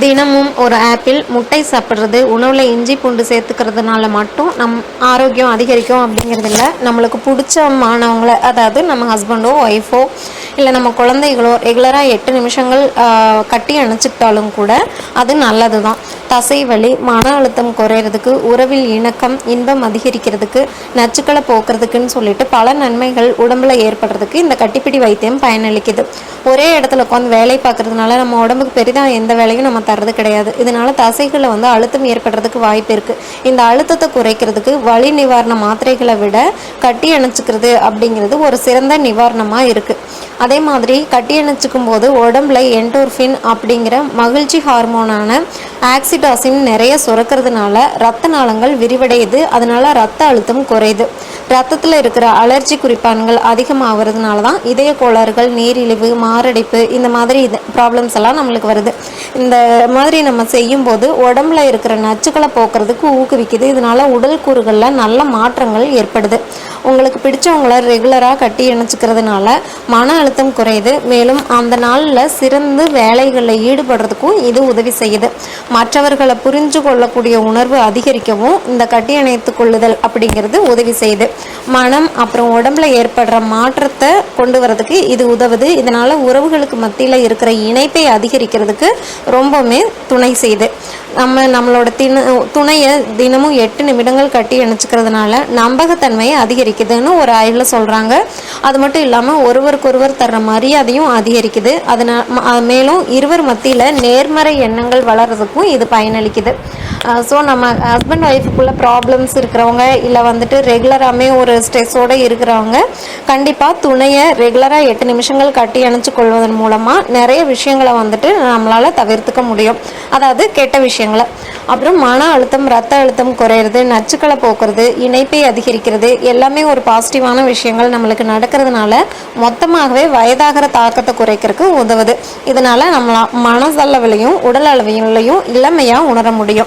தினமும் ஒரு ஆப்பிள் முட்டை சாப்பிட்றது உணவில் இஞ்சி பூண்டு சேர்த்துக்கிறதுனால மட்டும் நம் ஆரோக்கியம் அதிகரிக்கும் அப்படிங்கிறது இல்லை நம்மளுக்கு பிடிச்சமானவங்கள அதாவது நம்ம ஹஸ்பண்டோ ஒய்ஃபோ இல்லை நம்ம குழந்தைகளோ ரெகுலராக எட்டு நிமிஷங்கள் கட்டி அணைச்சிக்கிட்டாலும் கூட அது நல்லது தான் தசைவலி மன அழுத்தம் குறையிறதுக்கு உறவில் இணக்கம் இன்பம் அதிகரிக்கிறதுக்கு நச்சுக்களை போக்குறதுக்குன்னு சொல்லிட்டு பல நன்மைகள் உடம்புல ஏற்படுறதுக்கு இந்த கட்டிப்பிடி வைத்தியம் பயனளிக்குது. ஒரே இடத்துல உட்காந்து வேலை பார்க்கறதுனால நம்ம உடம்புக்கு பெரிதாக எந்த வேலையும் நம்ம தர்றது கிடையாது. இதனால தசைகளில் வந்து அழுத்தம் ஏற்படுறதுக்கு வாய்ப்பு இருக்கு. இந்த அழுத்தத்தை குறைக்கிறதுக்கு வலி நிவாரண மாத்திரைகளை விட கட்டி அணைச்சிக்கிறது அப்படிங்கிறது ஒரு சிறந்த நிவாரணமாக இருக்கு. அதே மாதிரி கட்டி அணைச்சிக்கும் போது உடம்புல என்டோர்ஃபின் அப்படிங்கிற மகிழ்ச்சி ஹார்மோனான ஆக்சிடாசின் நிறைய சுரக்கிறதுனால ரத்த நாளங்கள் விரிவடையுது. அதனால ரத்த அழுத்தம் குறையுது. ரத்தத்தில் இருக்கிற அலர்ஜி குறிப்பான்கள் அதிகமாகிறதுனால தான் இதய கோளாறுகள் நீரிழிவு மாரடைப்பு இந்த மாதிரி இது ப்ராப்ளம்ஸ் எல்லாம் நம்மளுக்கு வருது. இந்த மாதிரி நம்ம செய்யும்போது உடம்புல இருக்கிற நச்சுக்களை போக்குறதுக்கு ஊக்குவிக்குது. இதனால உடல் கூறுகளில் நல்ல மாற்றங்கள் ஏற்படுது. உங்களுக்கு பிடிச்சவங்கள ரெகுலராக கட்டி இணைச்சிக்கிறதுனால மன அழுத்தம் குறையுது. மேலும் அந்த நாளில் சிறந்து வேலைகளில் ஈடுபடுறதுக்கும் இது உதவி செய்யுது. மற்றவர்களை புரிஞ்சு கொள்ளக்கூடிய உணர்வு அதிகரிக்கவும் இந்த கட்டி இணைத்து கொள்ளுதல் அப்படிங்கிறது உதவி செய்யுது. மனம் அப்புறம் உடம்புல ஏற்படுற மாற்றத்தை கொண்டு வரதுக்கு இது உதவுது. இதனால் உறவுகளுக்கு மத்தியில் இருக்கிற இணைப்பை அதிகரிக்கிறதுக்கு ரொம்பவுமே துணை செய்யுது. நம்ம நம்மளோட தின துணையை தினமும் எட்டு நிமிடங்கள் கட்டி இணைச்சிக்கிறதுனால நம்பகத்தன்மையை அதிகரிக்குதுன்னு ஒரு ஆய்வில் சொல்கிறாங்க அது மட்டும் இல்லாமல் ஒருவருக்கொருவர் தர்ற மரியாதையும் அதிகரிக்குது. அதனால் மேலும் இருவர் மத்தியில் நேர்மறை எண்ணங்கள் வளர்கிறதுக்கும் இது பயனளிக்குது. ஸோ நம்ம ஹஸ்பண்ட் ஒய்ஃபுக்குள்ள ப்ராப்ளம்ஸ் இருக்கிறவங்க இல்லை வந்துட்டு ரெகுலராகவே ஒரு ஸ்ட்ரெஸ்ஸோடு இருக்கிறவங்க கண்டிப்பாக துணையை ரெகுலராக எட்டு நிமிஷங்கள் கட்டி அணைச்சு கொள்வதன் மூலமாக நிறைய விஷயங்களை வந்துட்டு நம்மளால் தவிர்த்துக்க முடியும். அதாவது கெட்ட விஷயங்களை. அப்புறம் மன அழுத்தம் ரத்த அழுத்தம் குறையிறது நச்சுக்களை போக்குறது இணைப்பை அதிகரிக்கிறது எல்லாமே ஒரு பாசிட்டிவான விஷயங்கள் நம்மளுக்கு நடக்கிறதுனால மொத்தமாகவே வயதாகிற தாக்கத்தை குறைக்கிறதுக்கு உதவுது. இதனால நம்ம மனசளவிலையும் உடல் அளவிலையும் இளமையாக உணர முடியும்.